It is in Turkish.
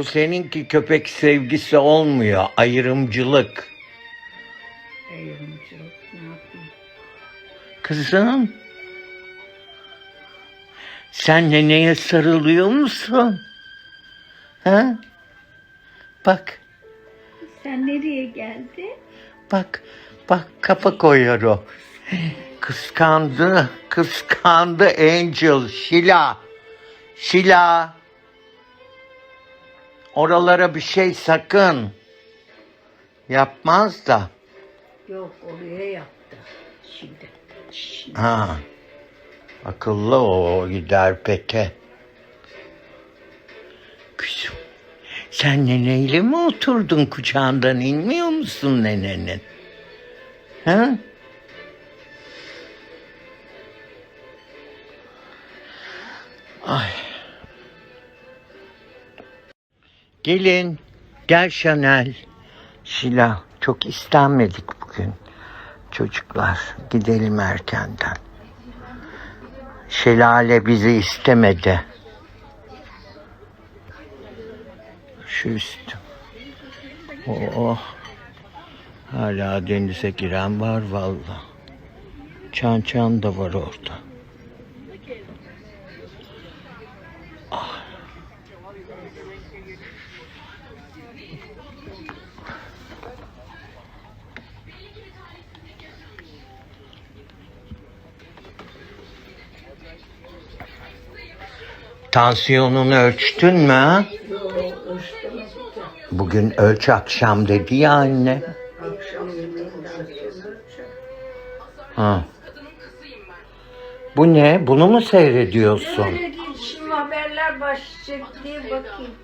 Bu seninki köpek sevgisi olmuyor. Ayrımcılık. Ayrımcılık ne yapayım? Kızım. Sen neneye sarılıyor musun? Ha? Bak, Sen nereye geldin? bak, bak kafa koyuyor o. Kıskandı, kıskandı Angel, Şila. Şila. Oralara bir şey sakın. Yapmaz da. Yok oraya yaptı. Şimdi. Şimdi. Ha. Akıllı o gider peke. Kızım. Sen neneyle mi oturdun kucağından inmiyor musun nenenin? Ha? Ay. Gelin. Gel Chanel. Şila çok istenmedik bugün. Çocuklar gidelim erkenden. Şelale bizi istemedi. Şu üstüm. Oh. Hala denize giren var valla. Çan çan da var orada. Tansiyonunu ölçtün mü? Bugün ölç akşam dedi ya anne. Ha. Bu ne? Bunu mu seyrediyorsun? Şimdi haberler başlayacak diye bakayım.